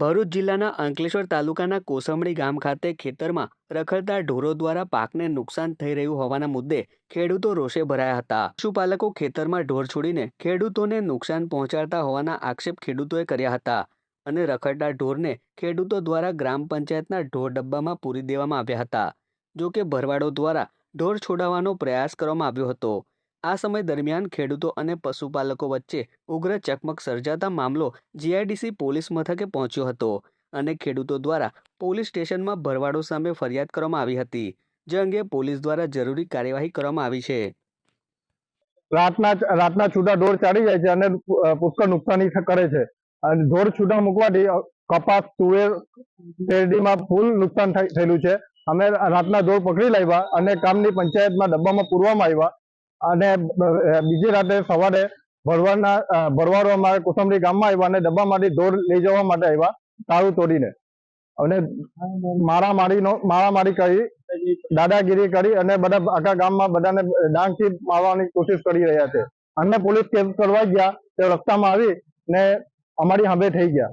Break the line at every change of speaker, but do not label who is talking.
ભરૂચ જિલ્લાના અંકલેશ્વર તાલુકાના કોસંબડી ગામ ખાતે ખેતરમાં રખડતા ઢોરો દ્વારા પાકને નુકસાન થઈ રહ્યું હોવાના મુદ્દે ખેડૂતો રોષે ભરાયા હતા. પશુપાલકો ખેતરમાં ઢોર છોડીને ખેડૂતોને નુકસાન પહોંચાડતા હોવાના આક્ષેપ ખેડૂતોએ કર્યા હતા અને રખડતા ઢોરને ખેડૂતો દ્વારા ગ્રામ પંચાયતના ઢોર ડબ્બામાં પૂરી દેવામાં આવ્યા હતા. જો કે ભરવાડો દ્વારા ઢોર છોડાવવાનો પ્રયાસ કરવામાં આવ્યો હતો. આ સમય દરમિયાન ખેડૂતો અને પશુપાલકો વચ્ચે ઉગ્ર ચકમક સર્જાતા મામલો જીઆઈડીસી પોલીસ મથકે પહોંચ્યો હતો અને ખેડૂતો દ્વારા પોલીસ સ્ટેશનમાં ભરવાડો સામે ફરિયાદ કરવામાં આવી હતી, જે અંગે પોલીસ દ્વારા જરૂરી કાર્યવાહી કરવામાં આવી છે.
રાતના રાતના છૂટા ઢોર ચાડી જાય છે અને પુષ્કળ નુકસાની કરે છે. અને ઢોર છૂટા મૂકવાથી કપાસ, તુવેર, શેરડીમાં ફૂલ નુકસાન થયેલું છે. અમે રાતના ઢોર પકડી લાવ્યા અને કામની પંચાયતમાં ડબ્બામાં પૂરવામાં આવ્યા. અને બીજી રાતે સવારે ભરવાડના ભરવાડો અમારે કોસંબડી ગામમાં આવ્યા અને ડબ્બામાંથી ઢોર લઈ જવા માટે આવ્યા તાળું તોડીને. અને મારામારીનો, મારામારી કરી, દાદાગીરી કરી અને બધા આખા ગામમાં બધાને ડાંગથી મારવાની કોશિશ કરી રહ્યા છે. અમને પોલીસ કેસ કરવા ગયા, તે રસ્તામાં આવી ને અમારી હાંભે થઈ ગયા.